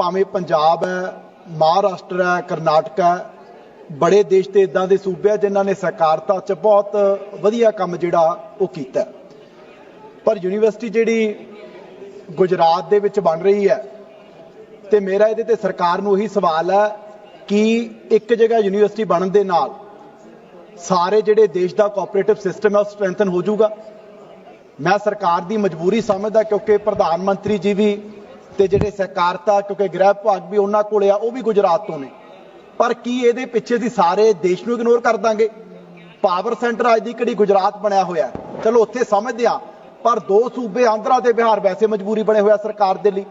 ਭਾਵੇਂ ਪੰਜਾਬ ਹੈ, ਮਹਾਰਾਸ਼ਟਰ ਹੈ, ਕਰਨਾਟਕ ਹੈ, ਬੜੇ ਦੇਸ਼ ਤੇ ਇਦਾਂ ਦੇ ਸੂਬੇ ਆ ਜਿਨ੍ਹਾਂ ਨੇ ਸਹਿਕਾਰਤਾ 'ਚ ਬਹੁਤ ਵਧੀਆ ਕੰਮ ਜਿਹੜਾ ਉਹ ਕੀਤਾ ਪਰ ਯੂਨੀਵਰਸਿਟੀ ਜਿਹੜੀ ਗੁਜਰਾਤ ਦੇ ਵਿੱਚ ਬਣ ਰਹੀ ਹੈ ਤੇ ਮੇਰਾ ਇਹਦੇ ਤੇ ਸਰਕਾਰ ਨੂੰ ਉਹੀ ਸਵਾਲ ਹੈ ਕਿ ਇੱਕ ਜਗ੍ਹਾ ਯੂਨੀਵਰਸਿਟੀ ਬਣਨ ਦੇ ਨਾਲ ਸਾਰੇ ਜਿਹੜੇ ਦੇਸ਼ ਦਾ ਕੋਆਪਰੇਟਿਵ ਸਿਸਟਮ ਹੈ, ਉਹ ਸਟਰੈਂਥਨ ਹੋ ਜਾਊਗਾ। ਮੈਂ ਸਰਕਾਰ ਦੀ ਮਜਬੂਰੀ ਸਮਝਦਾ ਕਿਉਂਕਿ ਪ੍ਰਧਾਨ ਮੰਤਰੀ ਜੀ ਵੀ ਤੇ ਜਿਹੜੇ ਸਹਿਕਾਰਤਾ ਕਿਉਂਕਿ ਗ੍ਰਹਿ ਵਿਭਾਗ ਵੀ ਉਹਨਾਂ ਕੋਲੇ ਆ, ਉਹ ਵੀ ਗੁਜਰਾਤ ਤੋਂ ਨੇ। ਪਰ ਕੀ ਇਹਦੇ ਪਿੱਛੇ ਦੀ ਸਾਰੇ ਦੇਸ਼ ਨੂੰ ਇਗਨੋਰ ਕਰ ਦਾਂਗੇ? ਪਾਵਰ ਸੈਂਟਰ ਅੱਜ ਦੀ ਕਿਹੜੀ ਗੁਜਰਾਤ ਬਣਿਆ ਹੋਇਆ ਚਲੋ ਉੱਥੇ ਸਮਝਦੇ ਆ ਪਰ ਦੋ ਸੂਬੇ ਆਂਧਰਾ ਤੇ ਬਿਹਾਰ ਵੈਸੇ ਮਜਬੂਰੀ ਬਣੇ ਹੋਇਆ ਸਰਕਾਰ ਦੇ ਲਈ।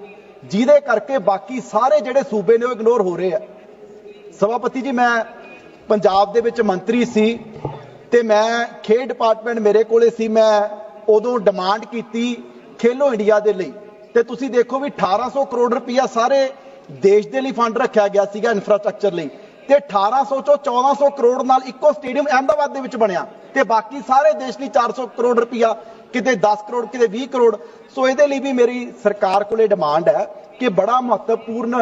ਜਿਹਦੇ ਕਰਕੇ ਬਾਕੀ ਸਾਰੇ ਜਿਹੜੇ ਸੂਬੇ ਨੇ ਉਹ ਇਗਨੋਰ ਹੋ ਰਹੇ ਆ। ਸਭਾਪਤੀ ਜੀ, ਮੈਂ ਪੰਜਾਬ ਦੇ ਵਿੱਚ ਮੰਤਰੀ ਸੀ ਤੇ ਮੈਂ ਖੇਡ ਡਿਪਾਰਟਮੈਂਟ ਮੇਰੇ ਕੋਲੇ ਸੀ, ਮੈਂ ਉਦੋਂ ਡਿਮਾਂਡ ਕੀਤੀ ਖੇਲੋ ਇੰਡੀਆ ਦੇ ਲਈ। ਤੇ ਤੁਸੀਂ ਦੇਖੋ ਵੀ 1800 ਕਰੋੜ ਰੁਪਇਆ ਸਾਰੇ ਦੇਸ਼ ਦੇ ਲਈ ਫੰਡ ਰੱਖਿਆ ਗਿਆ ਸੀਗਾ ਇਨਫਰਾਸਟ੍ਰਕਚਰ ਲਈ। ਤੇ 1800 ਚੋਂ 1400 ਕਰੋੜ ਨਾਲ ਇੱਕੋ ਸਟੇਡੀਅਮ ਅਹਿਮਦਾਬਾਦ ਦੇ ਵਿੱਚ ਬਣਿਆ। ਤੇ ਬਾਕੀ ਸਾਰੇ ਦੇਸ਼ ਲਈ 400 ਕਰੋੜ ਰੁਪਇਆ ਕਿਤੇ 10 ਕਰੋੜ, ਕਿਤੇ 20 ਕਰੋੜ। ਸੋ ਇਹਦੇ ਲਈ ਵੀ ਮੇਰੀ ਸਰਕਾਰ ਕੋਲੇ ਡਿਮਾਂਡ ਹੈ ਕਿ ਬੜਾ ਮਹੱਤਵਪੂਰਨ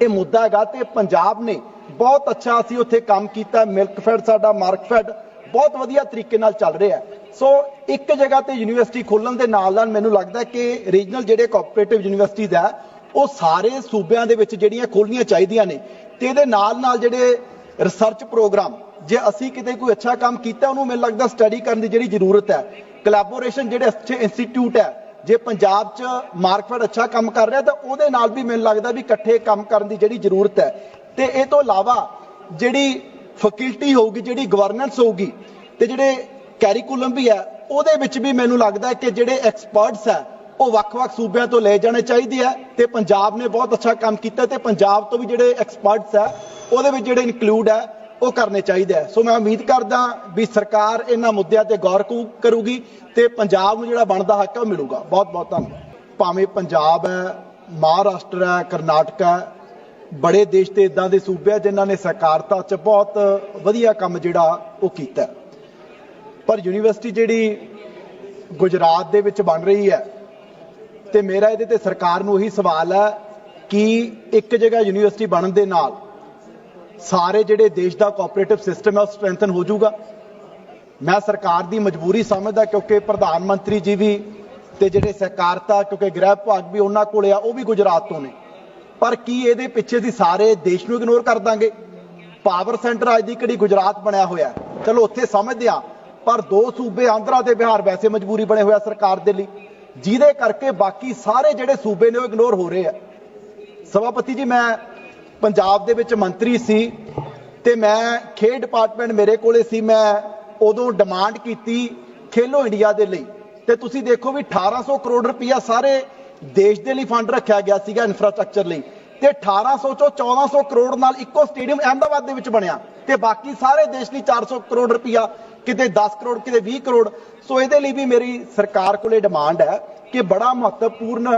ਇਹ ਮੁੱਦਾ ਹੈਗਾ ਤੇ ਪੰਜਾਬ ਨੇ ਬਹੁਤ ਅੱਛਾ ਅਸੀਂ ਉੱਥੇ ਕੰਮ ਕੀਤਾ। ਮਿਲਕ ਫੈਡ ਸਾਡਾ ਮਾਰਕ ਫੈਡ ਬਹੁਤ ਵਧੀਆ ਤਰੀਕੇ ਨਾਲ ਚੱਲ ਰਿਹਾ ਹੈ। ਸੋ ਇੱਕ ਜਗ੍ਹਾ ਤੇ ਯੂਨੀਵਰਸਿਟੀ ਖੋਲਣ ਦੇ ਨਾਲ ਨਾਲ ਮੈਨੂੰ ਲੱਗਦਾ ਕਿ ਰੀਜਨਲ ਜਿਹੜੇ ਕੋਆਪਰੇਟਿਵ ਯੂਨੀਵਰਸਿਟੀਜ਼ ਹੈ, ਉਹ ਸਾਰੇ ਸੂਬਿਆਂ ਦੇ ਵਿੱਚ ਜਿਹੜੀਆਂ ਖੋਲਣੀਆਂ ਚਾਹੀਦੀਆਂ ਨੇ ਤੇ ਇਹਦੇ ਨਾਲ ਨਾਲ ਜਿਹੜੇ ਰਿਸਰਚ ਪ੍ਰੋਗਰਾਮ ਜੇ ਅਸੀਂ ਕਿਤੇ ਕੋਈ ਅੱਛਾ ਕੰਮ ਕੀਤਾ, ਉਹਨੂੰ ਮੈਨੂੰ ਲੱਗਦਾ ਸਟੱਡੀ ਕਰਨ ਦੀ ਜਿਹੜੀ ਜ਼ਰੂਰਤ ਹੈ ਕੋਲੈਬੋਰੇਸ਼ਨ ਜਿਹੜੇ ਅੱਛੇ ਇੰਸਟੀਚਿਊਟ ਹੈ, ਜੇ ਪੰਜਾਬ 'ਚ ਮਾਰਕਫੈਡ ਅੱਛਾ ਕੰਮ ਕਰ ਰਿਹਾ, ਤਾਂ ਉਹਦੇ ਨਾਲ ਵੀ ਮੈਨੂੰ ਲੱਗਦਾ ਵੀ ਇਕੱਠੇ ਕੰਮ ਕਰਨ ਦੀ ਜਿਹੜੀ ਜ਼ਰੂਰਤ ਹੈ। ਤੇ ਇਹ ਤੋਂ ਇਲਾਵਾ ਜਿਹੜੀ ਫੈਕਲਟੀ ਹੋਊਗੀ, ਜਿਹੜੀ ਗਵਰਨੈਂਸ ਹੋਊਗੀ, ਤੇ ਜਿਹੜੇ ਕੈਰੀਕੂਲਮ ਵੀ ਹੈ, ਉਹਦੇ ਵਿੱਚ ਵੀ ਮੈਨੂੰ ਲੱਗਦਾ ਕਿ ਜਿਹੜੇ ਐਕਸਪਰਟਸ ਹੈ, ਉਹ ਵੱਖ-ਵੱਖ ਸੂਬਿਆਂ ਤੋਂ ਲੈ ਜਾਣੇ ਚਾਹੀਦੇ ਆ ਤੇ ਪੰਜਾਬ ਨੇ ਬਹੁਤ ਅੱਛਾ ਕੰਮ ਕੀਤਾ ਤੇ ਪੰਜਾਬ ਤੋਂ ਵੀ ਜਿਹੜੇ ਐਕਸਪਰਟਸ ਹੈ, ਉਹਦੇ ਵਿੱਚ ਜਿਹੜੇ ਇਨਕਲੂਡ ਹੈ, ਉਹ ਕਰਨੇ ਚਾਹੀਦੇ ਆ ਸੋ ਮੈਂ ਉਮੀਦ ਕਰਦਾ ਵੀ ਸਰਕਾਰ ਇਹਨਾਂ ਮੁੱਦਿਆਂ ਤੇ ਗੌਰ ਕਰੂ- ਕਰੂਗੀ ਤੇ ਪੰਜਾਬ ਨੂੰ ਜਿਹੜਾ ਬਣਦਾ ਹੱਕ ਹੈ, ਉਹ ਮਿਲੂਗਾ। ਬਹੁਤ ਬਹੁਤ ਧੰਨਵਾਦ। ਭਾਵੇਂ ਪੰਜਾਬ ਹੈ, ਮਹਾਰਾਸ਼ਟਰ ਹੈ, ਕਰਨਾਟਕ ਹੈ, ਬੜੇ ਦੇਸ਼ ਤੇ ਇਦਾਂ ਦੇ ਸੂਬੇ ਆ ਜਿਨ੍ਹਾਂ ਨੇ ਸਹਿਕਾਰਤਾ 'ਚ ਬਹੁਤ ਵਧੀਆ ਕੰਮ ਜਿਹੜਾ ਉਹ ਕੀਤਾ ਪਰ ਯੂਨੀਵਰਸਿਟੀ ਜਿਹੜੀ ਗੁਜਰਾਤ ਦੇ ਵਿੱਚ ਬਣ ਰਹੀ ਹੈ, ਤੇ ਮੇਰਾ ਇਹਦੇ ਤੇ ਸਰਕਾਰ ਨੂੰ ਉਹੀ ਸਵਾਲ ਹੈ ਕਿ ਇੱਕ ਜਗ੍ਹਾ ਯੂਨੀਵਰਸਿਟੀ ਬਣਨ ਦੇ ਨਾਲ ਸਾਰੇ ਜਿਹੜੇ ਦੇਸ਼ ਦਾ ਕੋਆਪਰੇਟਿਵ ਸਿਸਟਮ ਹੈ, ਉਹ ਸਟਰੈਂਥਨ ਹੋ ਜਾਊਗਾ। ਮੈਂ ਸਰਕਾਰ ਦੀ ਮਜਬੂਰੀ ਸਮਝਦਾ ਕਿਉਂਕਿ ਪ੍ਰਧਾਨ ਮੰਤਰੀ ਜੀ ਵੀ ਤੇ ਜਿਹੜੇ ਸਹਿਕਾਰਤਾ, ਕਿਉਂਕਿ ਗ੍ਰਹਿ ਵਿਭਾਗ ਵੀ ਉਹਨਾਂ ਕੋਲੇ ਆ, ਉਹ ਵੀ ਗੁਜਰਾਤ ਤੋਂ ਨੇ। ਪਰ ਕੀ ਇਹਦੇ ਪਿੱਛੇ ਦੀ ਸਾਰੇ ਦੇਸ਼ ਨੂੰ ਇਗਨੋਰ ਕਰ ਦਾਂਗੇ? ਪਾਵਰ ਸੈਂਟਰ ਅੱਜ ਦੀ ਕਿਹੜੀ ਗੁਜਰਾਤ ਬਣਿਆ ਹੋਇਆ ਚਲੋ, ਉੱਥੇ ਸਮਝਦੇ ਆ ਪਰ ਦੋ ਸੂਬੇ ਆਂਧਰਾ ਤੇ ਬਿਹਾਰ ਵੈਸੇ ਮਜਬੂਰੀ ਬਣੇ ਹੋਇਆ ਸਰਕਾਰ ਦੇ ਲਈ। ਜਿਹਦੇ ਕਰਕੇ ਬਾਕੀ ਸਾਰੇ ਜਿਹੜੇ ਸੂਬੇ ਨੇ ਉਹ ਇਗਨੋਰ ਹੋ ਰਹੇ ਆ। ਸਭਾਪਤੀ ਜੀ, ਮੈਂ ਪੰਜਾਬ ਦੇ ਵਿੱਚ ਮੰਤਰੀ ਸੀ ਤੇ ਮੈਂ ਖੇਡ ਡਿਪਾਰਟਮੈਂਟ ਮੇਰੇ ਕੋਲੇ ਸੀ, ਮੈਂ ਉਦੋਂ ਡਿਮਾਂਡ ਕੀਤੀ ਖੇਲੋ ਇੰਡੀਆ ਦੇ ਲਈ। ਤੇ ਤੁਸੀਂ ਦੇਖੋ ਵੀ 1800 ਕਰੋੜ ਰੁਪਇਆ ਸਾਰੇ ਦੇਸ਼ ਦੇ ਲਈ ਫੰਡ ਰੱਖਿਆ ਗਿਆ ਸੀਗਾ ਇਨਫਰਾਸਟ੍ਰਕਚਰ ਲਈ। ਤੇ 1800 ਚੋਂ 1400 ਕਰੋੜ ਨਾਲ ਇੱਕੋ ਸਟੇਡੀਅਮ ਅਹਿਮਦਾਬਾਦ ਦੇ ਵਿੱਚ ਬਣਿਆ ਤੇ ਬਾਕੀ ਸਾਰੇ ਦੇਸ਼ ਲਈ 400 ਕਰੋੜ ਰੁਪਇਆ, ਕਿਤੇ 10 ਕਰੋੜ, ਕਿਤੇ 20 ਕਰੋੜ। ਸੋ ਇਹਦੇ ਲਈ ਵੀ ਮੇਰੀ ਸਰਕਾਰ ਕੋਲੇ ਡਿਮਾਂਡ ਹੈ ਕਿ ਬੜਾ ਮਹੱਤਵਪੂਰਨ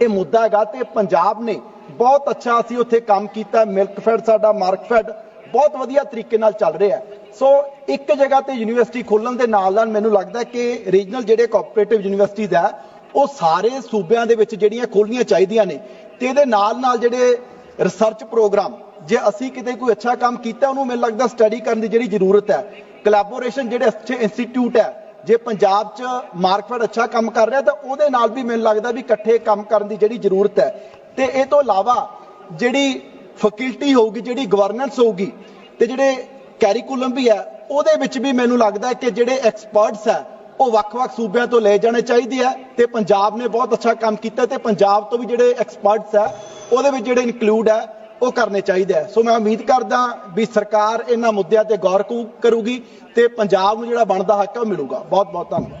ਇਹ ਮੁੱਦਾ ਹੈਗਾ ਤੇ ਪੰਜਾਬ ਨੇ ਬਹੁਤ ਅੱਛਾ ਅਸੀਂ ਉੱਥੇ ਕੰਮ ਕੀਤਾ, ਮਿਲਕ ਫੈਡ ਸਾਡਾ, ਮਾਰਕ ਫੈਡ, ਬਹੁਤ ਵਧੀਆ ਤਰੀਕੇ ਨਾਲ ਚੱਲ ਰਿਹਾ ਸੋ ਇੱਕ ਜਗ੍ਹਾ ਤੇ ਯੂਨੀਵਰਸਿਟੀ ਖੋਲਣ ਦੇ ਨਾਲ ਨਾਲ ਮੈਨੂੰ ਲੱਗਦਾ ਕਿ ਰੀਜਨਲ ਜਿਹੜੇ ਕੋਆਪਰੇਟਿਵ ਯੂਨੀਵਰਸਿਟੀਜ਼ ਹੈ ਉਹ ਸਾਰੇ ਸੂਬਿਆਂ ਦੇ ਵਿੱਚ ਜਿਹੜੀਆਂ ਖੋਲਣੀਆਂ ਚਾਹੀਦੀਆਂ ਨੇ ਤੇ ਇਹਦੇ ਨਾਲ ਨਾਲ ਜਿਹੜੇ ਰਿਸਰਚ ਪ੍ਰੋਗਰਾਮ ਜੇ ਅਸੀਂ ਕਿਤੇ ਕੋਈ ਅੱਛਾ ਕੰਮ ਕੀਤਾ, ਉਹਨੂੰ ਮੈਨੂੰ ਲੱਗਦਾ ਸਟੱਡੀ ਕਰਨ ਦੀ ਜਿਹੜੀ ਜ਼ਰੂਰਤ ਹੈ। ਕੋਲੈਬੋਰੇਸ਼ਨ ਜਿਹੜੇ ਅੱਛੇ ਇੰਸਟੀਚਿਊਟ ਹੈ, ਜੇ ਪੰਜਾਬ 'ਚ ਮਾਰਕਫੈਡ ਅੱਛਾ ਕੰਮ ਕਰ ਰਿਹਾ, ਤਾਂ ਉਹਦੇ ਨਾਲ ਵੀ ਮੈਨੂੰ ਲੱਗਦਾ ਵੀ ਇਕੱਠੇ ਕੰਮ ਕਰਨ ਦੀ ਜਿਹੜੀ ਜ਼ਰੂਰਤ ਹੈ। ਤੇ ਇਹ ਤੋਂ ਇਲਾਵਾ ਜਿਹੜੀ ਫੈਕਲਟੀ ਹੋਊਗੀ, ਜਿਹੜੀ ਗਵਰਨੈਂਸ ਹੋਊਗੀ, ਤੇ ਜਿਹੜੇ ਕੈਰੀਕੂਲਮ ਵੀ ਹੈ, ਉਹਦੇ ਵਿੱਚ ਵੀ ਮੈਨੂੰ ਲੱਗਦਾ ਕਿ ਜਿਹੜੇ ਐਕਸਪਰਟਸ ਹੈ ਉਹ ਵੱਖ-ਵੱਖ ਸੂਬਿਆਂ ਤੋਂ ਲੈ ਜਾਣੇ ਚਾਹੀਦੇ ਆ ਤੇ ਪੰਜਾਬ ਨੇ ਬਹੁਤ ਅੱਛਾ ਕੰਮ ਕੀਤਾ ਤੇ ਪੰਜਾਬ ਤੋਂ ਵੀ ਜਿਹੜੇ ਐਕਸਪਰਟਸ ਹੈ ਉਹਦੇ ਵਿੱਚ ਜਿਹੜੇ ਇਨਕਲੂਡ ਹੈ ਉਹ ਕਰਨੇ ਚਾਹੀਦੇ ਆ। ਸੋ ਮੈਂ ਉਮੀਦ ਕਰਦਾ ਵੀ ਸਰਕਾਰ ਇਹਨਾਂ ਮੁੱਦਿਆਂ ਤੇ ਗੌਰ ਕਰੂ- ਕਰੂਗੀ ਤੇ ਪੰਜਾਬ ਨੂੰ ਜਿਹੜਾ ਬਣਦਾ ਹੱਕ ਹੈ ਉਹ ਮਿਲੂਗਾ। ਬਹੁਤ ਬਹੁਤ ਧੰਨਵਾਦ।